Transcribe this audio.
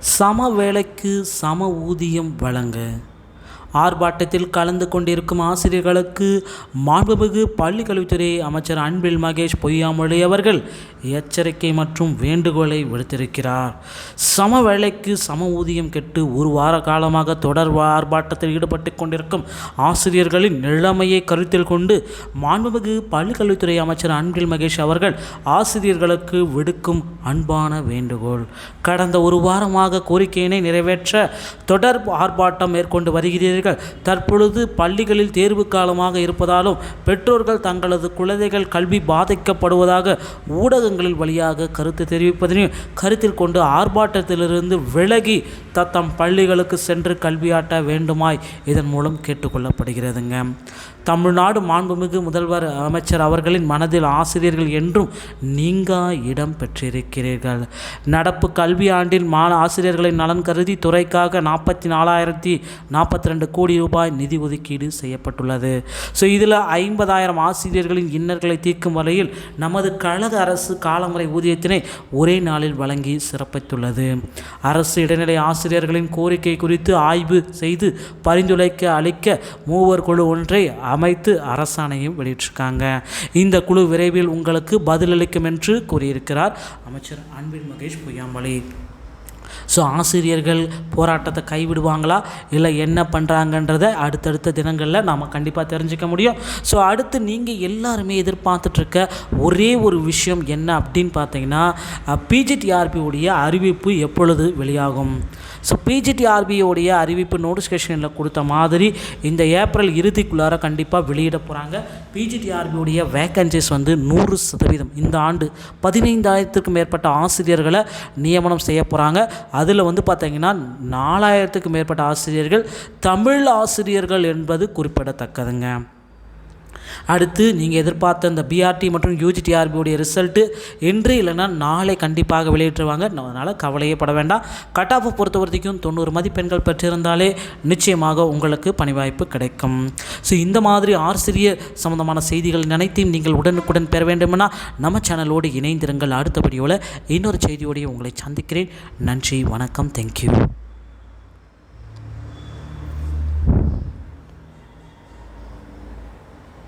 சம வேலைக்கு சம ஊதியம் வழங்க. ஆர்ப்பாட்டத்தில் கலந்து கொண்டிருக்கும் ஆசிரியர்களுக்கு மாண்புமிகு பள்ளிக்கல்வித்துறை அமைச்சர் அன்பில் மகேஷ் பொய்யாமொழி அவர்கள் எச்சரிக்கை மற்றும் வேண்டுகோளை விடுத்திருக்கிறார். சம வேலைக்கு சம ஊதியம் கெட்டு ஒரு வார காலமாக தொடர் ஆர்ப்பாட்டத்தில் ஈடுபட்டு கொண்டிருக்கும் ஆசிரியர்களின் நிலைமையை கருத்தில் கொண்டு மாண்புமிகு பள்ளிக்கல்வித்துறை அமைச்சர் அன்பில் மகேஷ் அவர்கள் ஆசிரியர்களுக்கு விடுக்கும் அன்பான வேண்டுகோள். கடந்த ஒரு வாரமாக கோரிக்கையினை நிறைவேற்ற தொடர் ஆர்ப்பாட்டம் மேற்கொண்டு வருகிறீர்கள் தற்பொழுது பள்ளிகளில் தேர்வு காலமாக இருப்பதாலும் பெற்றோர்கள் தங்களது குழந்தைகள் கல்வி பாதிக்கப்படுவதாக ஊடகங்களில் வழியாக கருத்து தெரிவிப்பதனையும் கருத்தில் கொண்டு ஆர்ப்பாட்டத்திலிருந்து விலகி தத்தம் பள்ளிகளுக்கு சென்று கல்வியாட்ட வேண்டுமாய் இதன் மூலம் கேட்டுக்கொள்ளப்படுகிறதுங்க. தமிழ்நாடு மாண்புமிகு முதல்வர் அமைச்சர் அவர்களின் மனதில் ஆசிரியர்கள் என்றும் நீங்கா இடம் பெற்றிருக்கிறீர்கள். நடப்பு கல்வி ஆண்டில் மா ஆசிரியர்களின் நலன் கருதி துறைக்காக நாற்பத்தி நாலாயிரத்தி நாற்பத்தி ரெண்டு கோடி ரூபாய் நிதி ஒதுக்கீடு செய்யப்பட்டுள்ளது. ஸோ இதில் ஐம்பதாயிரம் ஆசிரியர்களின் இன்னர்களை தீர்க்கும் வகையில் நமது கழக அரசு காலமுறை ஊதியத்தினை ஒரே நாளில் வழங்கி சிறப்பித்துள்ளது. அரசு இடைநிலை ஆசிரியர்களின் கோரிக்கை குறித்து ஆய்வு செய்து பரிந்துரைக்க அளிக்க மூவர் குழு ஒன்றை அமைத்து அரசாணையும் வெளியிட்டிருக்காங்க. இந்த குழு விரைவில் உங்களுக்கு பதிலளிக்கும் என்று கூறியிருக்கிறார் அமைச்சர் அன்பில் மகேஷ் பொய்யாமொழி. ஸோ ஆசிரியர்கள் போராட்டத்தை கைவிடுவாங்களா? இல்லை என்ன பண்ணுறாங்கன்றதை அடுத்தடுத்த தினங்களில் நாம் கண்டிப்பாக தெரிஞ்சுக்க முடியும். ஸோ அடுத்து நீங்கள் எல்லாருமே எதிர்பார்த்துட்ருக்க ஒரே ஒரு விஷயம் என்ன அப்படின்னு பார்த்தீங்கன்னா பிஜிடிஆர்பி உடைய அறிவிப்பு எப்பொழுது வெளியாகும்? ஸோ பிஜிடிஆர்பியோடைய அறிவிப்பு நோட்டிஃபிகேஷனில் கொடுத்த மாதிரி இந்த ஏப்ரல் இறுதிக்குள்ளார கண்டிப்பாக வெளியிட போகிறாங்க பிஜிடிஆர்பியுடைய வேக்கன்சிஸ் வந்து நூறு சதவீதம். இந்த ஆண்டு பதினைந்தாயிரத்துக்கும் மேற்பட்ட ஆசிரியர்களை நியமனம் செய்ய போகிறாங்க அதில் வந்து பார்த்தீங்கன்னா நாலாயிரத்துக்கு மேற்பட்ட ஆசிரியர்கள் தமிழ் ஆசிரியர்கள் என்பது குறிப்பிடத்தக்கதுங்க. அடுத்து நீங்கள் எதிர்பார்த்த இந்த பிஆர்டி மற்றும் யூஜிடிஆர்பியுடைய ரிசல்ட்டு இன்று இல்லைன்னா நாளை கண்டிப்பாக வெளியிட்டுருவாங்க அதனால் கவலையே பட வேண்டாம். கட் ஆஃபை பொறுத்த வரைக்கும் தொண்ணூறு மதிப்பெண்கள் பெற்றிருந்தாலே நிச்சயமாக உங்களுக்கு பணிவாய்ப்பு கிடைக்கும். ஸோ இந்த மாதிரி ஆசிரியர் சம்மந்தமான செய்திகள் நினைத்தையும் நீங்கள் உடனுக்குடன் பெற வேண்டுமென்னா நம்ம சேனலோடு இணைந்திருங்கள். அடுத்த வீடியோவில் இன்னொரு செய்தியோடைய உங்களை சந்திக்கிறேன். நன்றி வணக்கம். தேங்க்யூ